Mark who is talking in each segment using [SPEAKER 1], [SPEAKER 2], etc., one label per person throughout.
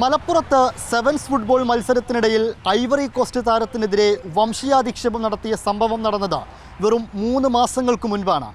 [SPEAKER 1] മലപ്പുറത്ത് sevens football മത്സരത്തിനിടയിൽ Ivory Coast താരത്തിനെതിരെ വംശീയാധിക്ഷേപം നടത്തിയ സംഭവം നടന്നത് വെറും മൂന്ന് മാസങ്ങൾക്ക് മുൻപാണ്.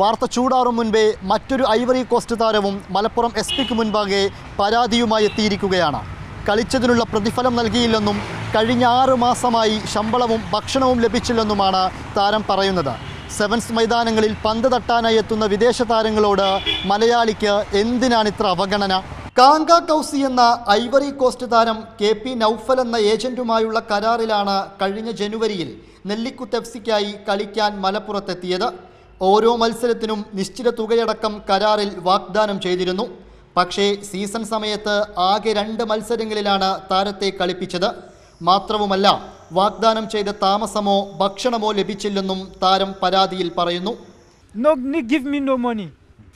[SPEAKER 1] വാർത്ത ചൂടാറും മുൻപേ മറ്റൊരു ഐവറി കോസ്റ്റ് താരവും മലപ്പുറം എസ് പിക്ക് മുൻപാകെ പരാതിയുമായി എത്തിയിരിക്കുകയാണ്. കളിച്ചതിനുള്ള പ്രതിഫലം നൽകിയില്ലെന്നും കഴിഞ്ഞ ആറ് മാസമായി ശമ്പളവും ഭക്ഷണവും ലഭിച്ചില്ലെന്നുമാണ് താരം പറയുന്നത്. സെവൻസ് മൈതാനങ്ങളിൽ പന്ത് തട്ടാനായി എത്തുന്ന വിദേശ താരങ്ങളോട് മലയാളിക്ക് എന്തിനാണ് ഇത്ര അവഗണന? കാങ്ക കൗസി എന്ന ഐവറി കോസ്റ്റ് താരം കെ പി നൌഫൽ എന്ന ഏജന്റുമായുള്ള കരാറിലാണ് കഴിഞ്ഞ ജനുവരിയിൽ നെല്ലിക്കുത്ത് എഫ് സിക്കായി കളിക്കാൻ മലപ്പുറത്തെത്തിയത്. ഓരോ മത്സരത്തിനും നിശ്ചിത തുകയടക്കം കരാറിൽ വാഗ്ദാനം ചെയ്തിരുന്നു. പക്ഷേ സീസൺ സമയത്ത് ആകെ രണ്ട് മത്സരങ്ങളിലാണ് താരത്തെ കളിപ്പിച്ചത്. മാത്രവുമല്ല വാഗ്ദാനം ചെയ്ത താമസമോ ഭക്ഷണമോ ലഭിച്ചില്ലെന്നും താരം പരാതിയിൽ പറയുന്നു.
[SPEAKER 2] No, give me no money.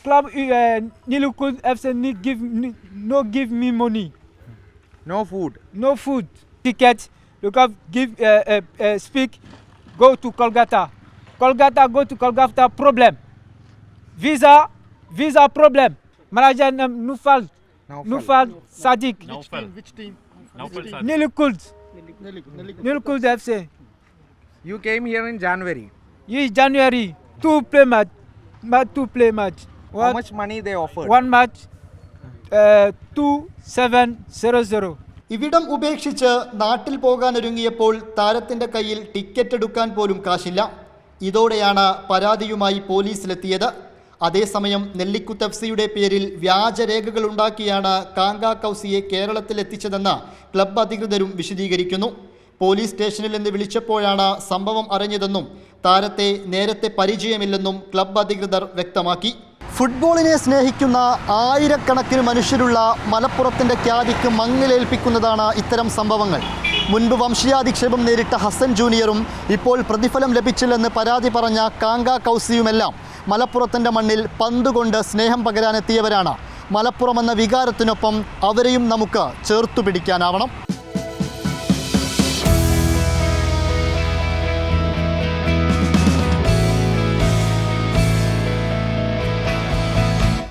[SPEAKER 2] Club uh, Nilukul FC need give no give me money.
[SPEAKER 3] No food.
[SPEAKER 2] No food. Ticket. Look up. Give uh, uh, uh, speak. Go to Kolkata. Kolkata. Go to Kolkata. Problem. Visa. Visa problem. Manager um, Nufal. Nufal Sadiq.
[SPEAKER 4] Naufal.
[SPEAKER 1] Which team?
[SPEAKER 2] Nilukul. Nilukul FC.
[SPEAKER 3] You came here in January.
[SPEAKER 2] Yes, January. Two play match. Ma- two play match.
[SPEAKER 3] How much money they offered?
[SPEAKER 2] One match. Uh, two seven zero zero.
[SPEAKER 1] ഇവിടം ഉപേക്ഷിച്ച് നാട്ടിൽ പോകാനൊരുങ്ങിയപ്പോൾ താരത്തിന്റെ കയ്യിൽ ticket എടുക്കാൻ പോലും കാശില്ല ഇതോടെയാണ് പരാതിയുമായി പോലീസിലെത്തിയത് അതേസമയം നെല്ലിക്കുത്ത് എഫ് സിയുടെ പേരിൽ വ്യാജരേഖകൾ ഉണ്ടാക്കിയാണ് കാങ്ക കൗസിയെ കേരളത്തിൽ എത്തിച്ചതെന്ന് ക്ലബ്ബ് അധികൃതരും വിശദീകരിക്കുന്നു പോലീസ് സ്റ്റേഷനിൽ നിന്ന് വിളിച്ചപ്പോഴാണ് സംഭവം അറിഞ്ഞതെന്നും താരത്തെ നേരത്തെ പരിചയമില്ലെന്നും ക്ലബ്ബ് അധികൃതർ വ്യക്തമാക്കി ഫുട്ബോളിനെ സ്നേഹിക്കുന്ന ആയിരക്കണക്കിന് മനുഷ്യരുള്ള മലപ്പുറത്തിന്റെ ഖ്യാതിക്ക് മങ്ങിലേൽപ്പിക്കുന്നതാണ് ഇത്തരം സംഭവങ്ങൾ. മുൻപ് വംശീയാധിക്ഷേപം നേരിട്ട ഹസൻ ജൂനിയറും ഇപ്പോൾ പ്രതിഫലം ലഭിച്ചില്ലെന്ന് പരാതി പറഞ്ഞ കാങ്ക കൗസിയുമെല്ലാം മലപ്പുറത്തിന്റെ മണ്ണിൽ പന്തുകൊണ്ട് സ്നേഹം പകരാനെത്തിയവരാണ്. മലപ്പുറം എന്ന വികാരത്തിനൊപ്പം അവരെയും നമുക്ക് ചേർത്തു പിടിക്കാനാവണം